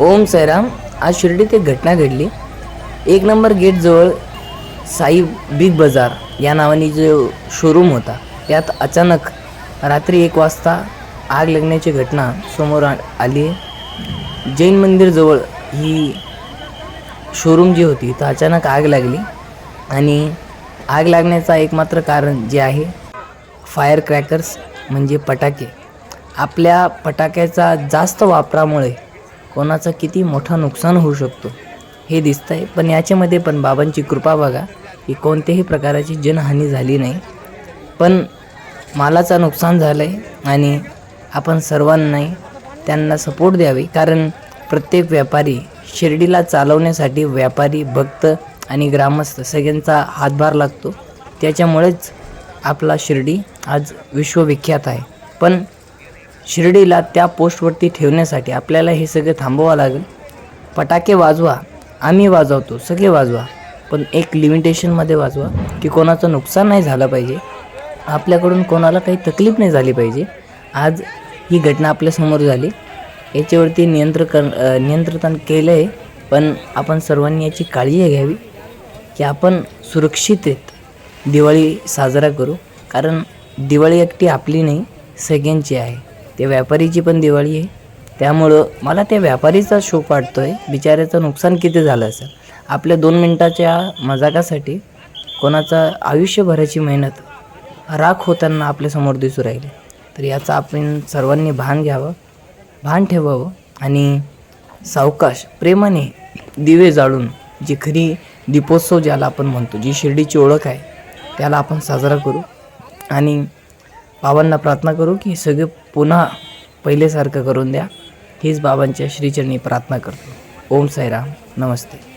ओम साईराम आज शिर्डीत एक घटना घडली. एक नंबर गेटजवळ साई बिग बाजार या नावाने जो शोरूम होता त्यात अचानक रात्री एक वाजता आग लागण्याची घटना समोर आ- आली. जैन मंदिरजवळ ही शोरूम जी होती तर अचानक आग लागली. आणि आग लागण्याचा एकमात्र कारण जे आहे फायर क्रॅकर्स म्हणजे पटाके. आपल्या पटाक्याचा जास्त वापरामुळे कोणाचं किती मोठं नुकसान होऊ शकतो हे दिसतंय. पण याच्यामध्ये पण बाबांची कृपा बघा की कोणत्याही प्रकाराची जनहानी झाली नाही. पण मालाचं नुकसान झालं आहे आणि आपण सर्वांनी त्यांना सपोर्ट द्यावी. कारण प्रत्येक व्यापारी शिर्डीला चालवण्यासाठी व्यापारी भक्त आणि ग्रामस्थ सगळ्यांचा हातभार लागतो. त्याच्यामुळेच आपला शिर्डी आज विश्वविख्यात आहे. पण शिर्डीला त्या पोस्टवरती ठेवण्यासाठी आपल्याला हे सगळं थांबवावं लागेल. फटाके वाजवा आम्ही वाजवतो सगळे वाजवा पण एक लिमिटेशनमध्ये वाजवा की कोणाचं नुकसान नाही झालं पाहिजे. आपल्याकडून कोणाला काही तकलीफ नाही झाली पाहिजे. आज ही घटना आपल्यासमोर झाली. याच्यावरती नियंत्रण कर नियंत्रण केलं आहे पण आपण सर्वांनी याची काळजी घ्यावी की आपण सुरक्षित दिवाळी साजरा करू. कारण दिवाळी एकटी आपली नाही सगळ्यांची आहे. ते व्यापारीची पण दिवाळी आहे. त्यामुळं मला त्या व्यापारीचा शोक वाटतो आहे बिचाऱ्याचं नुकसान किती झालं असेल? आपल्या दोन मिनटाच्या मजाकासाठी कोणाचा आयुष्यभराची मेहनत राख होताना आपल्यासमोर दिसू राहिली. तर याचा आपण सर्वांनी भान घ्यावं भान ठेवावं आणि सावकाश प्रेमाने दिवे जाळून जी खरी दीपोत्सव ज्याला आपण म्हणतो जी शिर्डीची ओळख आहे त्याला आपण साजरा करू. आणि बाबांना प्रार्थना करू की सगळे पुन्हा पहिलेसारखं करून द्या. हीच बाबांच्या श्रीचरणी प्रार्थना करतो. ओम साईराम. नमस्ते.